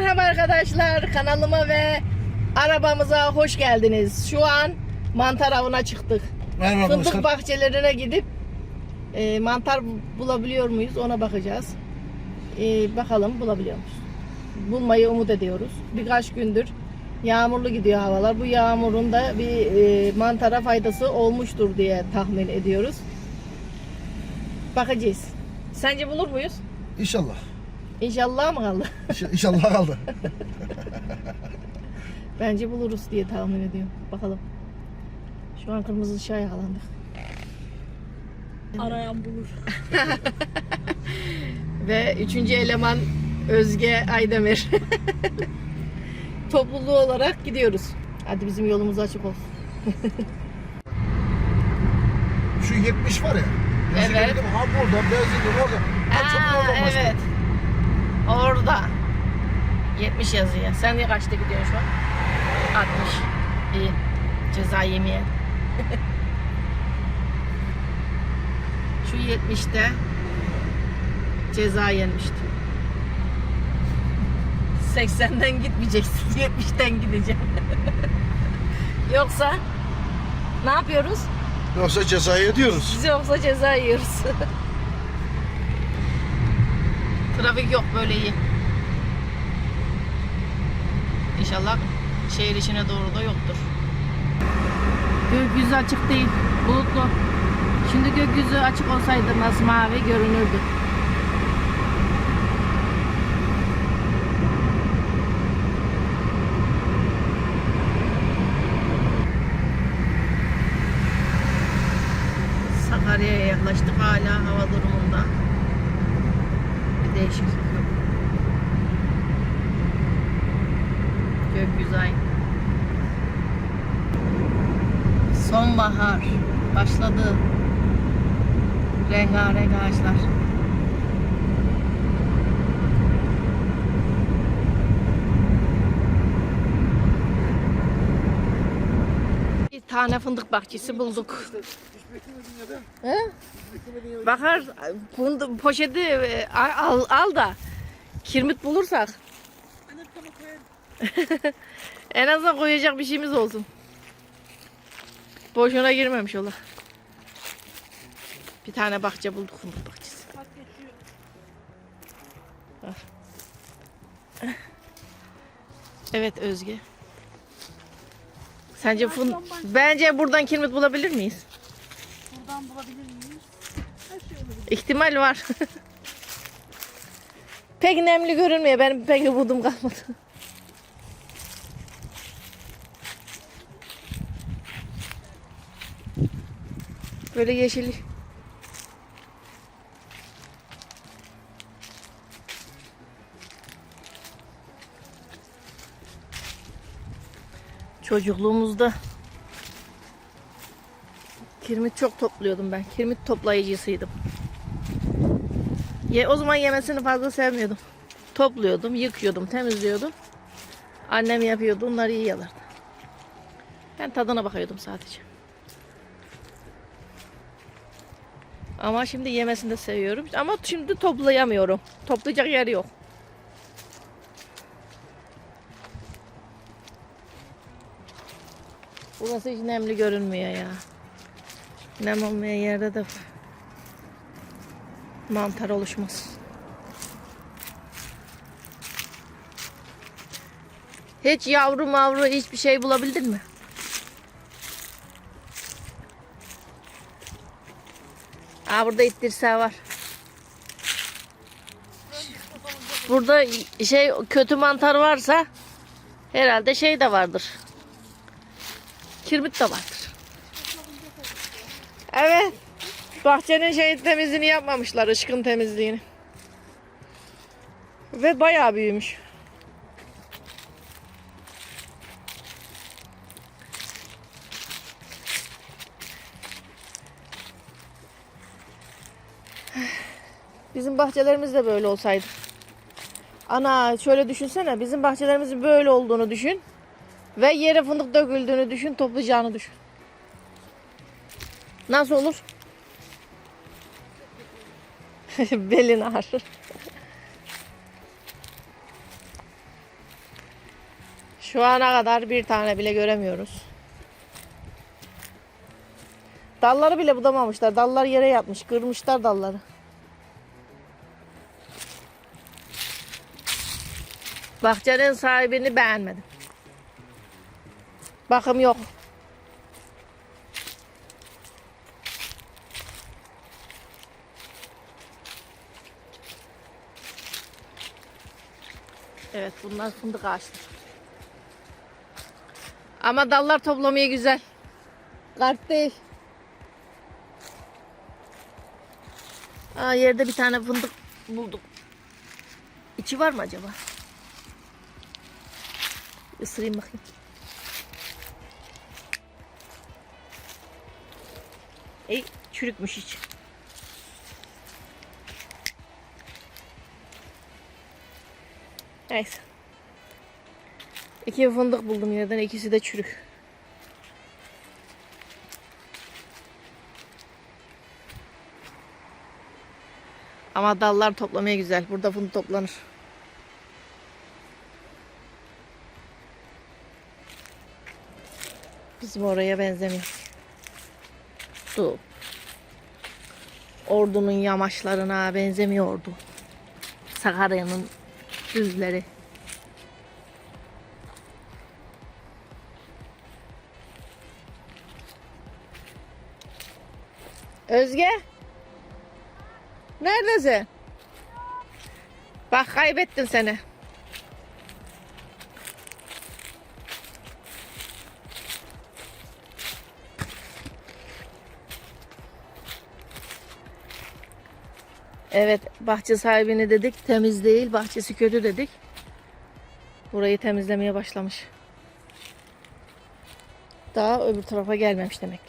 Merhaba arkadaşlar kanalıma ve arabamıza hoş geldiniz. Şu an mantar avına çıktık. Merhaba Fındık arkadaşlar. bahçelerine gidip e, mantar bulabiliyor muyuz ona bakacağız. E, bakalım bulabiliyor muyuz? Bulmayı umut ediyoruz. Birkaç gündür yağmurlu gidiyor havalar. Bu yağmurun da bir e, mantara faydası olmuştur diye tahmin ediyoruz. Bakacağız. Sence bulur muyuz? İnşallah. İnşallah mı kaldı? İnşa- İnşallah kaldı. Bence buluruz diye tahmin ediyorum. Bakalım. Şu an kırmızı ışığa yakalandık. Arayan bulur. Ve üçüncü eleman Özge Aydemir. Topluluğu olarak gidiyoruz. Hadi bizim yolumuz açık olsun. Şu 70 var ya. Evet. geldim, Ha burada, benzinli orada. Ha çok evet. Orada. 70 yazıyor. Sen de kaçta gidiyorsun şu an? 60. İyi. Ceza yemeye. Şu 70'te ceza yenmişti. 80'den gitmeyeceksin. 70'ten gideceğim. Yoksa ne yapıyoruz? Yoksa cezayı ödüyoruz. Biz yoksa ceza yiyoruz. Trafik yok böyle iyi. İnşallah şehir içine doğru da yoktur. Gökyüzü açık değil, bulutlu. Şimdi gökyüzü açık olsaydı masmavi görünürdü. Sakarya'ya yaklaştık hala hava durumunda. Bir değişiklik yok. Gökyüzü aynı. Sonbahar başladı. Rengarenk ağaçlar. Bir tane fındık bahçesi bulduk. He? Bakar bunu poşeti e, al, al da kirmit bulursak en azından koyacak bir şeyimiz olsun. Boşuna girmemiş ola. Bir tane bahçe bulduk fındık bahçesi. Evet Özge. Sence fın... Bence buradan kirmit bulabilir miyiz? Buradan bulabilir miyiz? Her şey olabilir. İhtimal var. pek nemli görünmüyor. Benim pek umudum kalmadı. Böyle yeşil. Çocukluğumuzda kirmit çok topluyordum ben. Kirmit toplayıcısıydım. Ye, o zaman yemesini fazla sevmiyordum. Topluyordum, yıkıyordum, temizliyordum. Annem yapıyordu, onları yiyorlardı. Ben tadına bakıyordum sadece. Ama şimdi yemesini de seviyorum. Ama şimdi toplayamıyorum. Toplayacak yer yok. Burası hiç nemli görünmüyor ya. Nem olmayan yerde de mantar oluşmaz. Hiç yavru mavru hiçbir şey bulabildin mi? Aa burada ittirse var. Burada şey kötü mantar varsa herhalde şey de vardır. Kirmit de vardır. Evet. Bahçenin şey temizliğini yapmamışlar, ışkın temizliğini. Ve bayağı büyümüş. Bizim bahçelerimiz de böyle olsaydı. Ana şöyle düşünsene bizim bahçelerimizin böyle olduğunu düşün. Ve yere fındık döküldüğünü düşün, toplayacağını düşün. Nasıl olur? Belin ağrır. Şu ana kadar bir tane bile göremiyoruz. Dalları bile budamamışlar. Dallar yere yatmış. Kırmışlar dalları. Bahçenin sahibini beğenmedim. Bakım yok. Evet bunlar fındık ağaçları. Ama dallar toplamaya güzel. Kart değil. Aa, yerde bir tane fındık buldum. İçi var mı acaba? Isırayım bakayım. Ey çürükmüş hiç. Neyse. İki fındık buldum yerden. ikisi de çürük. Ama dallar toplamaya güzel. Burada fındık toplanır. Bizim oraya benzemiyor. Su. Ordunun yamaçlarına benzemiyordu. Sakarya'nın düzleri. Özge. Neredesin? Bak kaybettim seni. Evet bahçe sahibini dedik temiz değil bahçesi kötü dedik. Burayı temizlemeye başlamış. Daha öbür tarafa gelmemiş demek.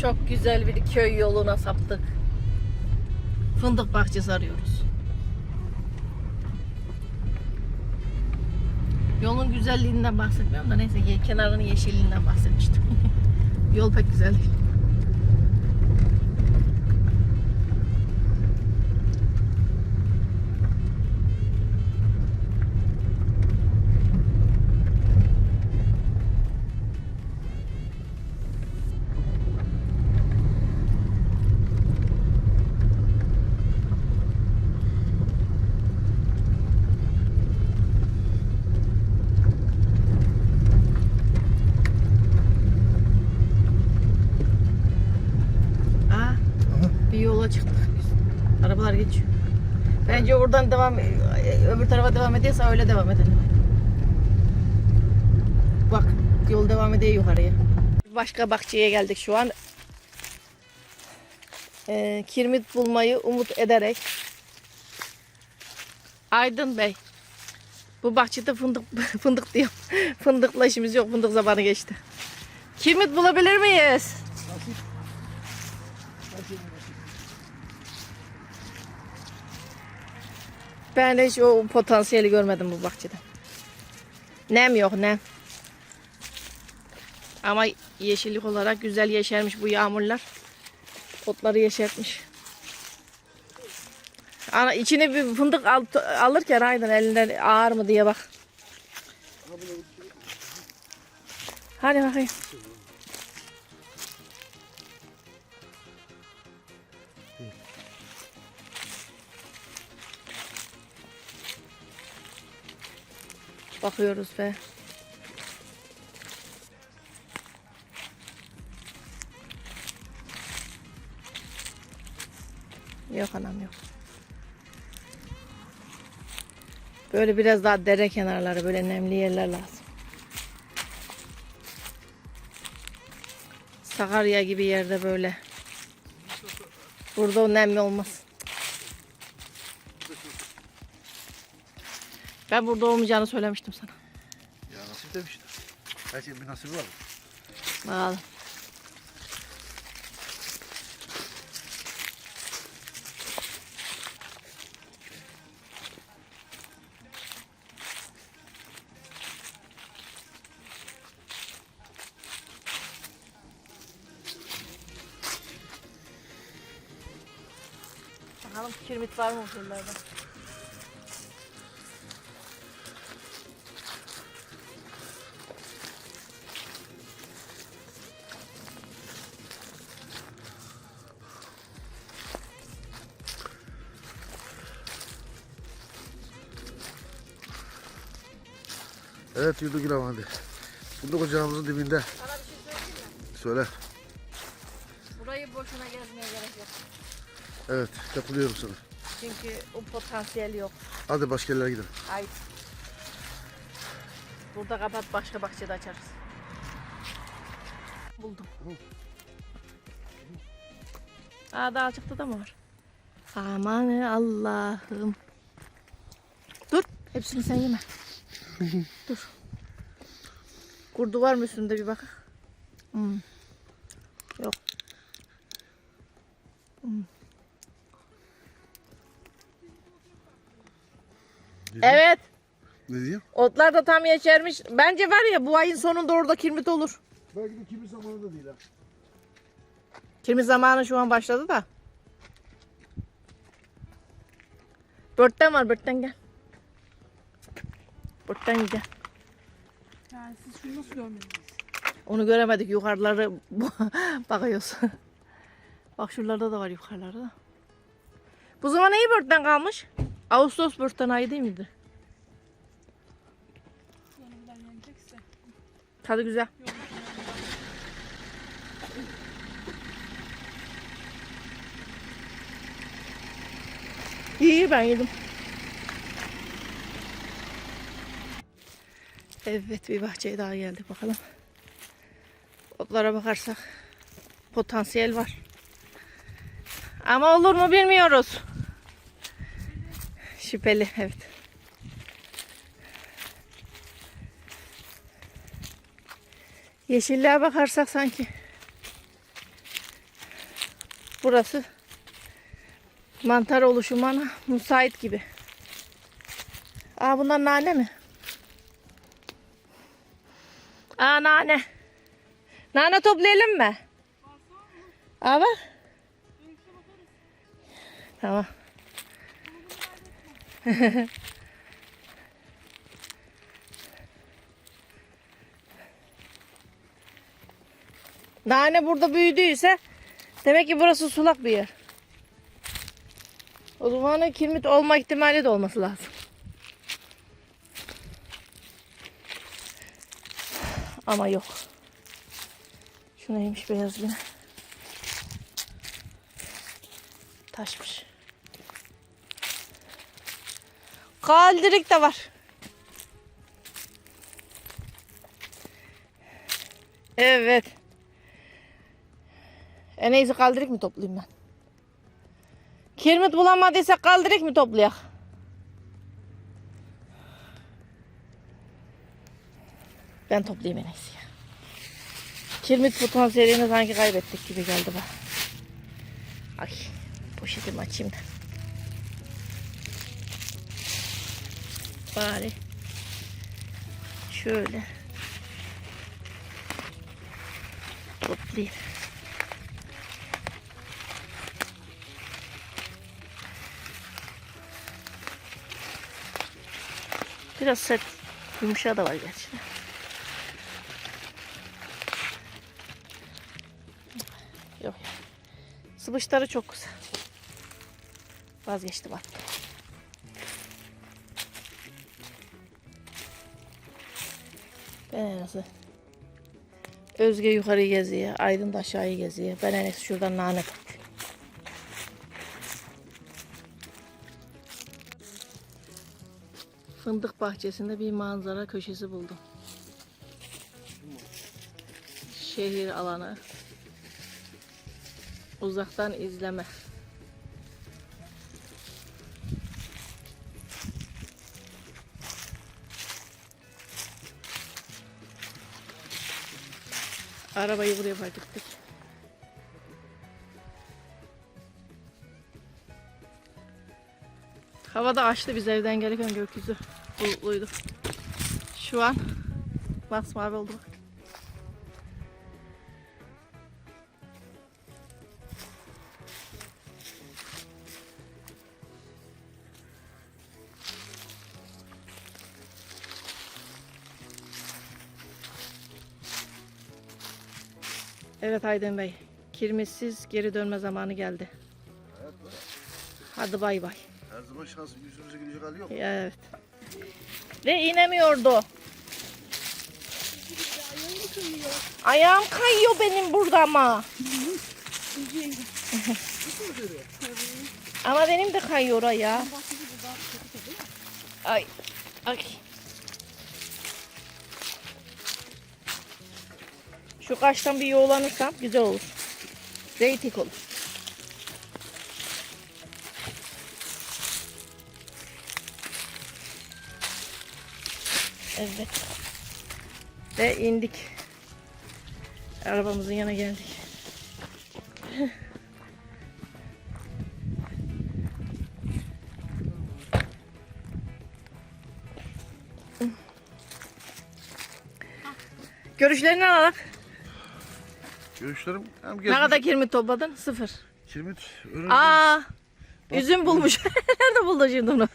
Çok güzel bir köy yoluna saptık. Fındık bahçesi arıyoruz. Yolun güzelliğinden bahsetmiyorum da neyse kenarının yeşilliğinden bahsetmiştim. Yol pek güzel değil. Geçiyor. Bence oradan devam öbür tarafa devam ediyorsa öyle devam edelim. Bak yol devam ediyor yukarıya. Başka bahçeye geldik şu an. Ee, kirmit bulmayı umut ederek Aydın Bey bu bahçede fındık fındık diyor. Fındıkla işimiz yok. Fındık zamanı geçti. Kirmit bulabilir miyiz? Ben hiç o potansiyeli görmedim bu bahçede. Nem yok nem. Ama yeşillik olarak güzel yeşermiş bu yağmurlar. Otları yeşertmiş. Ana içine bir fındık al, alırken Aydın elinden ağır mı diye bak. Hadi bakayım. Bakıyoruz be. Yok anam yok. Böyle biraz daha dere kenarları, böyle nemli yerler lazım. Sakarya gibi yerde böyle. Burada o nemli olmaz. Ben burada olmayacağını söylemiştim sana. Ya nasip demişler. Her şeyin bir nasibi var. mı? Bakalım. Bakalım kirmit var mı buralarda? Evet İlhan hadi. Fındık ocağımızın dibinde. Sana bir şey söyleyeyim mi? Söyle. Burayı boşuna gezmeye gerek yok. Evet katılıyorum sana. Çünkü o potansiyel yok. Hadi başka yerlere gidelim. Hayır. Burada kapat başka bahçede açarız. Buldum. Aa daha çıktı da mı var? Aman Allah'ım. Dur. Hepsini sen yeme. Dur. Kurdu var mı üstünde bir bak. Hmm. Yok. Hmm. Evet. Ne diyeyim? Otlar da tam yeşermiş. Bence var ya bu ayın sonunda orada kirmit olur. Belki de kimi zamanında değil ha. Kirmit zamanı şu an başladı da. Börtten var börtten gel. Börtten gel. Yani siz şunu nasıl görmediniz? Onu göremedik yukarıları bakıyoruz. Bak şuralarda da var yukarılarda. Bu zaman iyi börtten kalmış. Ağustos börtten ayı değil miydi? Tadı güzel. İyi ben yedim. Evet bir bahçeye daha geldik bakalım. Otlara bakarsak potansiyel var. Ama olur mu bilmiyoruz. Şüpheli evet. Yeşilliğe bakarsak sanki burası mantar oluşumuna müsait gibi. Aa bunlar nane mi? Aa nane. Nane toplayalım mı? Aa. Tamam. Nane burada büyüdüyse demek ki burası sulak bir yer. O zaman kirmit olma ihtimali de olması lazım. Ama yok. Şu neymiş beyaz yine. Taşmış. Kaldirik de var. Evet. En iyisi kaldırık mı toplayayım ben? Kirmit bulamadıysak kaldırık mı toplayak? Ben toplayayım en iyisi. Kirmit potansiyelini sanki kaybettik gibi geldi bana. Ay poşetimi açayım da. Bari şöyle toplayayım. Biraz sert yumuşağı da var gerçi. Sıvışları çok güzel. Vazgeçtim attım. Ben en azı. Özge yukarıyı geziyor. Aydın da aşağıyı geziyor. Ben en iyisi şuradan nane toplayayım. Fındık bahçesinde bir manzara köşesi buldum. Şehir alanı. Uzaktan izleme. Arabayı buraya park ettik. Hava da açtı biz evden gelirken gökyüzü bulutluydu. Şu an masmavi oldu. bak. Evet Aydın Bey. Kirmissiz geri dönme zamanı geldi. Hadi bay bay. Her zaman şansım yüzümüze gülecek hali yok. Evet. Ve inemiyordu. Ayağım kayıyor benim burada ama. ama benim de kayıyor ayağı. Ay. Ay. Şu kaştan bir yoğulanırsam güzel olur. Zeytik olur. Evet. Ve indik. Arabamızın yanına geldik. Görüşlerini alalım. Görüşlerim hem Ne gezmiş, kadar kirmit topladın? Sıfır. kirmit, önümüzde Aa, üzüm bulmuş. Nerede buldu şimdi onu?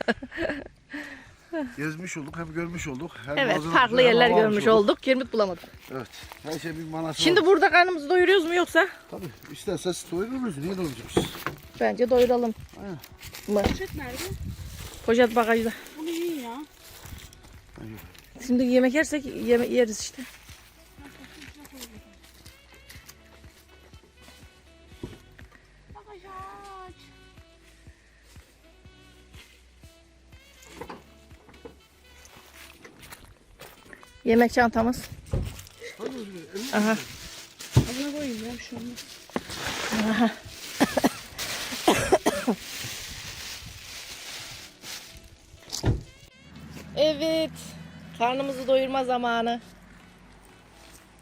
gezmiş olduk hem görmüş olduk. Hem Evet, manzara farklı güzel, hem yerler hava almış görmüş olduk. Kirmit bulamadık. Evet, her şey bir manası Şimdi var. burada karnımızı doyuruyoruz mu yoksa? Tabii, isterseniz doyururuz. Niye doyuracağız? Bence doyuralım. Aynen. Mı? Poşet nerede? Poşet bagajda. Bunu yiyin ya. Şimdi yemek yersek yeme yeriz işte. Yemek çantamız. Aha. Koyayım ya şu anda. Evet. Karnımızı doyurma zamanı.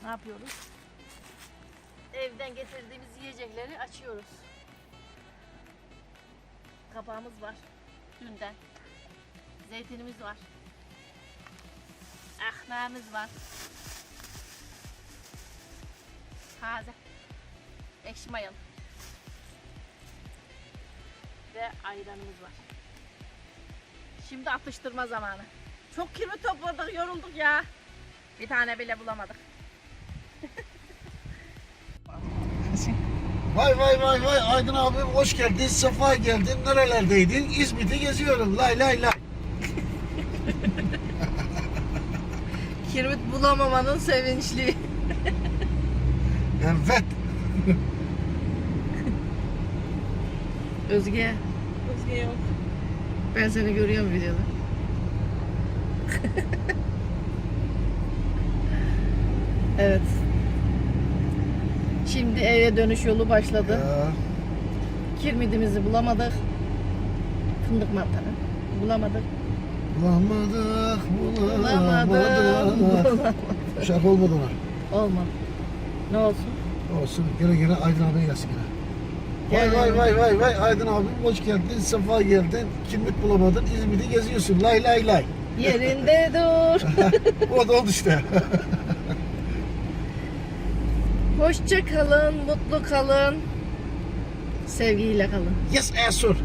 Ne yapıyoruz? Evden getirdiğimiz yiyecekleri açıyoruz. Kabağımız var. Dünden. Zeytinimiz var. Ahmağımız var. Taze. Ekşi mayalı. Ve ayranımız var. Şimdi atıştırma zamanı. Çok kirmi topladık, yorulduk ya. Bir tane bile bulamadık. Vay vay vay vay Aydın abi hoş geldin, sefa geldin. Nerelerdeydin? İzmit'i geziyorum. Lay lay lay. Kirmit bulamamanın sevinçli. Evet. Özge, Özge yok. ben seni görüyorum videoda. evet. Şimdi eve dönüş yolu başladı. Ya, Kirmidimizi bulamadık. Fındık mantarı. Bulamadık. Bulamadık, Bulamadık. bulamadık. Şarkı olmadı ona. Olmadı. Ne olsun? Olsun. Gene gene Aydın abi gelsin gene. Vay Gel. vay vay vay vay Aydın abi hoş geldin, sefa geldin. Kimlik bulamadın, İzmit'i geziyorsun. Lay lay lay. Yerinde dur. o da oldu işte. Hoşça kalın, mutlu kalın. Sevgiyle kalın. yes, Esur.